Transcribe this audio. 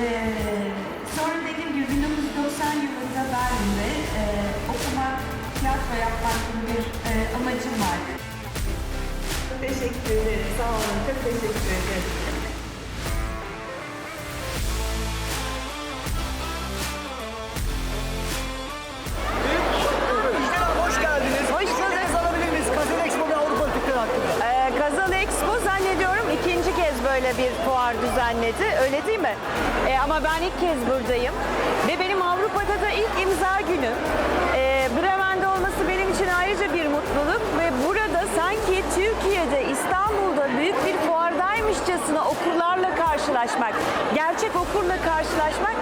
Ee, sonra dediğim gibi 1990 yılında Berlin'de e, okuma, tiyatro yapmak gibi bir e, amacım vardı. Teşekkür ederim. Sağ olun. Çok teşekkür ederim. Böyle bir fuar düzenledi. Öyle değil mi? Ee, ama ben ilk kez buradayım. Ve benim Avrupa'da da ilk imza günüm. Ee, Bremen'de olması benim için ayrıca bir mutluluk. Ve burada sanki Türkiye'de, İstanbul'da büyük bir fuardaymışçasına okurlarla karşılaşmak, gerçek okurla karşılaşmak